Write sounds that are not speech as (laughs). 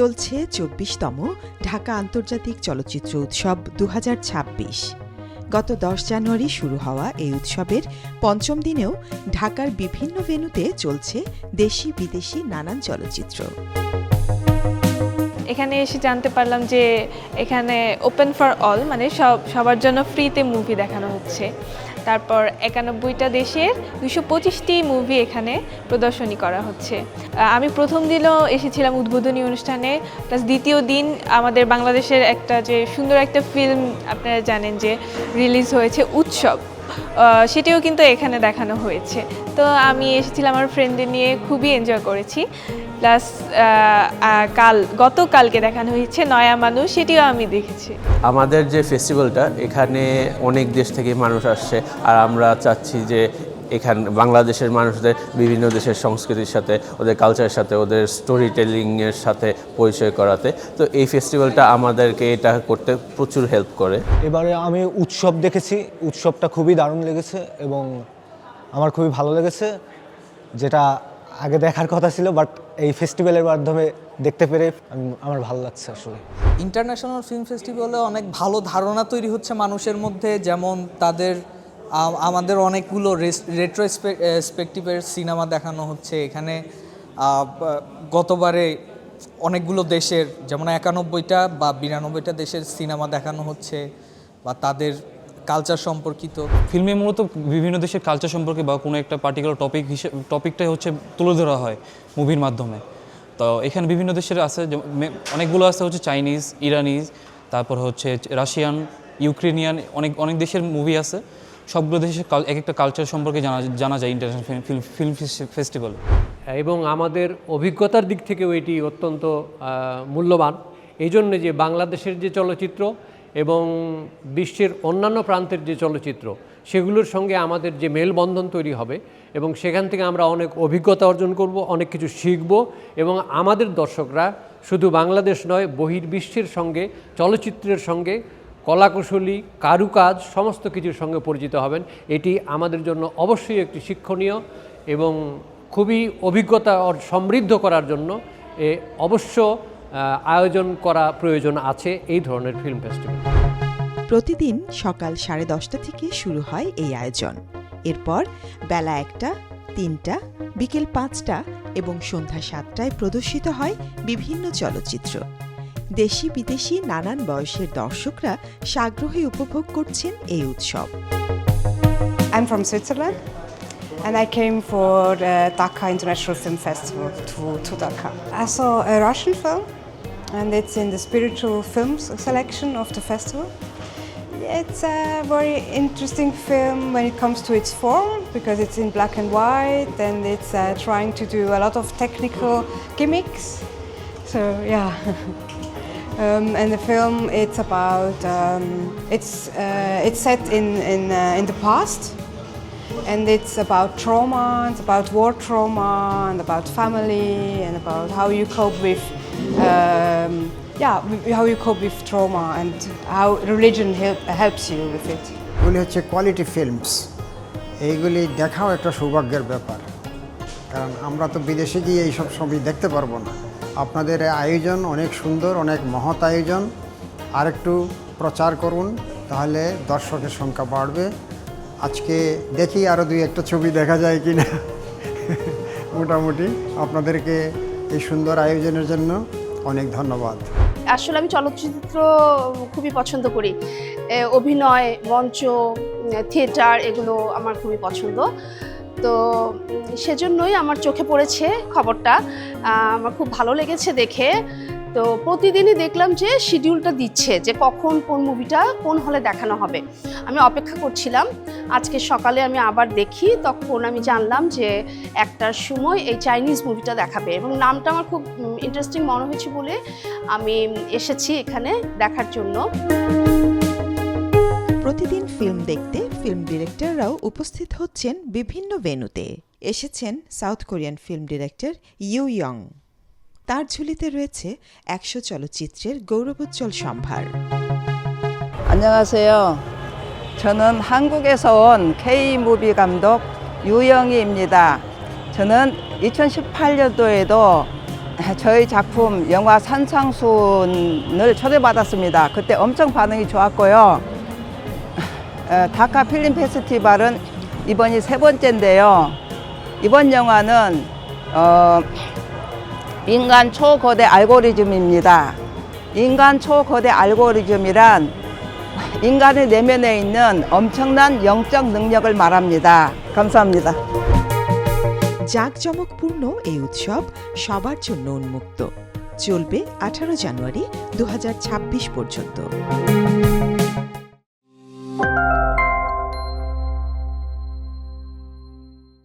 চলছে চব্বিশতম ঢাকা আন্তর্জাতিক চলচ্চিত্র উৎসব দুহাজার ছাব্বিশ। গত দশ জানুয়ারি শুরু হওয়া এই উৎসবের পঞ্চম দিনেও ঢাকার বিভিন্ন ভেন্যুতে চলছে দেশি বিদেশি নানান চলচ্চিত্র। এখানে এসে জানতে পারলাম যে এখানে ওপেন ফর অল মানে সব, সবার জন্য ফ্রিতে মুভি দেখানো হচ্ছে। তারপর একানব্বইটা দেশের দুশো পঁচিশটি মুভি এখানে প্রদর্শনী করা হচ্ছে। আমি প্রথম দিনও এসেছিলাম উদ্বোধনী অনুষ্ঠানে। প্লাস দ্বিতীয় দিন আমাদের বাংলাদেশের একটা যে সুন্দর একটা ফিল্ম আপনারা জানেন যে রিলিজ হয়েছে, উৎসব। সেটিও কিন্তু এখানে দেখানো হয়েছে। তো আমি এসেছিলাম আমার ফ্রেন্ডদের নিয়ে, খুবই এনজয় করেছি। প্লাস কাল গতকালকে দেখানো হয়েছে নয়া মানুষ সেটিও আমি দেখেছি। আমাদের যে ফেস্টিভ্যালটা এখানে অনেক দেশ থেকে মানুষ আসছে। আর আমরা চাচ্ছি যে এখান বাংলাদেশের মানুষদের বিভিন্ন দেশের সংস্কৃতির সাথে ওদের কালচারের সাথে ওদের স্টোরি টেলিংয়ের সাথে পরিচয় করাতে। তো এই ফেস্টিভ্যালটা আমাদেরকে এটা করতে প্রচুর হেল্প করে। এবারে আমি উৎসব দেখেছি। উৎসবটা খুবই দারুণ লেগেছে এবং আমার খুবই ভালো লেগেছে যেটা আগে দেখার কথা ছিল বাট এই ফেস্টিভ্যালের মাধ্যমে দেখতে পেরে আমার ভালো লাগছে আসলে। ইন্টারন্যাশনাল ফিল্ম ফেস্টিভ্যালে অনেক ভালো ধারণা তৈরি হচ্ছে মানুষের মধ্যে, যেমন তাদের আমাদের অনেকগুলো রেট্রোস্পেক্টিভের সিনেমা দেখানো হচ্ছে। এখানে গতবারে অনেকগুলো দেশের, যেমন একানব্বইটা বা বিরানব্বইটা দেশের সিনেমা দেখানো হচ্ছে, বা তাদের কালচার সম্পর্কিত। ফিল্মে মূলত বিভিন্ন দেশের কালচার সম্পর্কে বা কোনো একটা পার্টিকুলার টপিক হিসেবে টপিকটাই হচ্ছে তুলে ধরা হয় মুভির মাধ্যমে। তো এখানে বিভিন্ন দেশের আছে যেমন অনেকগুলো আছে হচ্ছে চাইনিজ ইরানিজ তারপর হচ্ছে রাশিয়ান ইউক্রেনিয়ান অনেক অনেক দেশের মুভি আছে। সবগুলো দেশের এক একটা কালচার সম্পর্কে জানা জানা যায় ইন্টারন্যাশনাল ফিল্ম ফিল্ম ফেস্টিভ্যাল এবং আমাদের অভিজ্ঞতার দিক থেকেও এটি অত্যন্ত মূল্যবান। এই জন্যে যে বাংলাদেশের যে চলচ্চিত্র এবং বিশ্বের অন্যান্য প্রান্তের যে চলচ্চিত্র, সেগুলোর সঙ্গে আমাদের যে মেলবন্ধন তৈরি হবে এবং সেখান থেকে আমরা অনেক অভিজ্ঞতা অর্জন করব, অনেক কিছু শিখব এবং আমাদের দর্শকরা শুধু বাংলাদেশ নয়, বহির্বিশ্বের সঙ্গে, চলচ্চিত্রের সঙ্গে, কলাকুশলী, কারুকাজ, সমস্ত কিছুর সঙ্গে পরিচিত হবেন। এটি আমাদের জন্য অবশ্যই একটি শিক্ষণীয় এবং খুবই অভিজ্ঞতা সমৃদ্ধ করার জন্য এ অবশ্য আয়োজন করা প্রয়োজন আছে এই ধরনের ফিল্ম ফেস্টিভ্যাল প্রতিদিন সকাল সাড়ে দশটা থেকে শুরু হয় এই আয়োজন। এরপর বেলা একটা তিনটা বিকেল পাঁচটা এবং সন্ধ্যা সাতটায় প্রদর্শিত হয় বিভিন্ন চলচ্চিত্র। দেশি বিদেশি নানান বয়সের দর্শকরা সাগ্রহে উপভোগ করছেন এই উৎসব। I'm from Switzerland. And I came for the Dhaka International Film Festival to, to Dhaka. I saw a Russian film and it's in the spiritual films selection of the festival. It's a very interesting film when it comes to its form because it's in black and white and it's uh, trying to do a lot of technical gimmicks. So yeah. (laughs) Um, and the film, it's about, um, it's, uh, it's set in, in, uh, in the past. And it's about trauma, it's about war trauma, and about family, and about how you cope with, um, yeah, how you cope with trauma, and how religion help, helps you with it. এগুলি হচ্ছে quality films এইগুলি দেখাও একটা সৌভাগ্যের ব্যাপার কারণ আমরা তো বিদেশে গিয়ে এইসব ছবি দেখতে পারব না আপনাদের আয়োজন অনেক সুন্দর অনেক মহৎ আয়োজন আরেকটু প্রচার করুন তাহলে দর্শকের সংখ্যা বাড়বে আজকে দেখি আরও দুই একটা ছবি দেখা যায় কি না মোটামুটি আপনাদেরকে এই সুন্দর আয়োজনের জন্য অনেক ধন্যবাদ। আসলে আমি চলচ্চিত্র খুবই পছন্দ করি। অভিনয়, মঞ্চ, থিয়েটার এগুলো আমার খুবই পছন্দ। তো সেজন্যই আমার চোখে পড়েছে খবরটা। আমার খুব ভালো লেগেছে দেখে। তো প্রতিদিনই দেখলাম যে শিডিউলটা দিচ্ছে যে কখন কোন মুভিটা কোন হলে দেখানো হবে। আমি অপেক্ষা করছিলাম, আজকে সকালে আমি আবার দেখি, তখন আমি জানলাম যে একটার সময় এই চাইনিজ মুভিটা দেখাবে এবং নামটা আমার খুব ইন্টারেস্টিং মনে হয়েছে বলে আমি এসেছি এখানে দেখার জন্য। প্রতিদিন ফিল্ম দেখতে ফিল্ম ডিরেক্টররাও উপস্থিত হচ্ছেন বিভিন্ন ভেন্যুতে এসেছেন South Korean film director Yu Young তার ঝুলিতে রয়েছে একশো চলচ্চিত্রের গৌরবোজ্জ্বল সম্ভার 안녕하세요. 저는 한국에서 온 K-무비 감독 유영희입니다. 저는 2018년도에도 저희 작품 영화 산상순을 초대받았습니다. 그때 엄청 반응이 좋았고요. 어, 다카 필름 페스티벌은 이번이 세 번째인데요. 이번 영화는 어, 인간 초거대 알고리즘입니다. 인간 초거대 알고리즘이란 인간의 내면에 있는 엄청난 영적 능력을 말합니다. 감사합니다. জাঁকজমকপূর্ণ এই উৎসব সবার জন্য উন্মুক্ত চলবে আঠারো জানুয়ারি দু পর্যন্ত